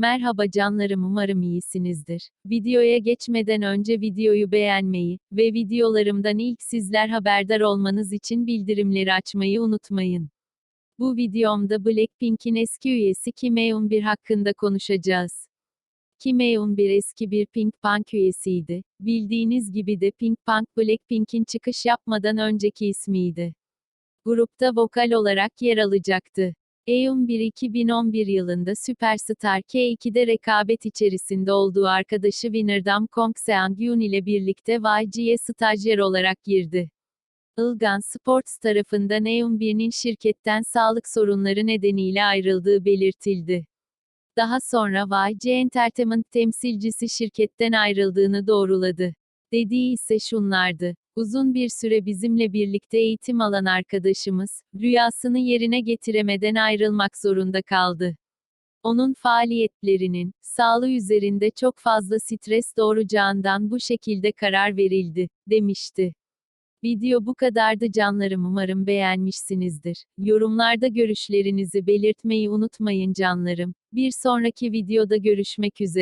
Merhaba canlarım umarım iyisinizdir. Videoya geçmeden önce videoyu beğenmeyi ve videolarımdan ilk sizler haberdar olmanız için bildirimleri açmayı unutmayın. Bu videomda Blackpink'in eski üyesi Kim Eun-bir hakkında konuşacağız. Kim Eun-bir eski bir Pink Punk üyesiydi. Bildiğiniz gibi de Pink Punk Blackpink'in çıkış yapmadan önceki ismiydi. Grupta vokal olarak yer alacaktı. Eun-bir 2011 yılında Superstar K2'de rekabet içerisinde olduğu arkadaşı Winnerdam Kong Seang-yoon ile birlikte YG'ye stajyer olarak girdi. Ilgan Sports tarafından Eun-bir'in şirketten sağlık sorunları nedeniyle ayrıldığı belirtildi. Daha sonra YG Entertainment temsilcisi şirketten ayrıldığını doğruladı. Dediği ise şunlardı. Uzun bir süre bizimle birlikte eğitim alan arkadaşımız, rüyasını yerine getiremeden ayrılmak zorunda kaldı. Onun faaliyetlerinin, sağlığı üzerinde çok fazla stres doğuracağından bu şekilde karar verildi, demişti. Video bu kadardı canlarım umarım beğenmişsinizdir. Yorumlarda görüşlerinizi belirtmeyi unutmayın canlarım. Bir sonraki videoda görüşmek üzere.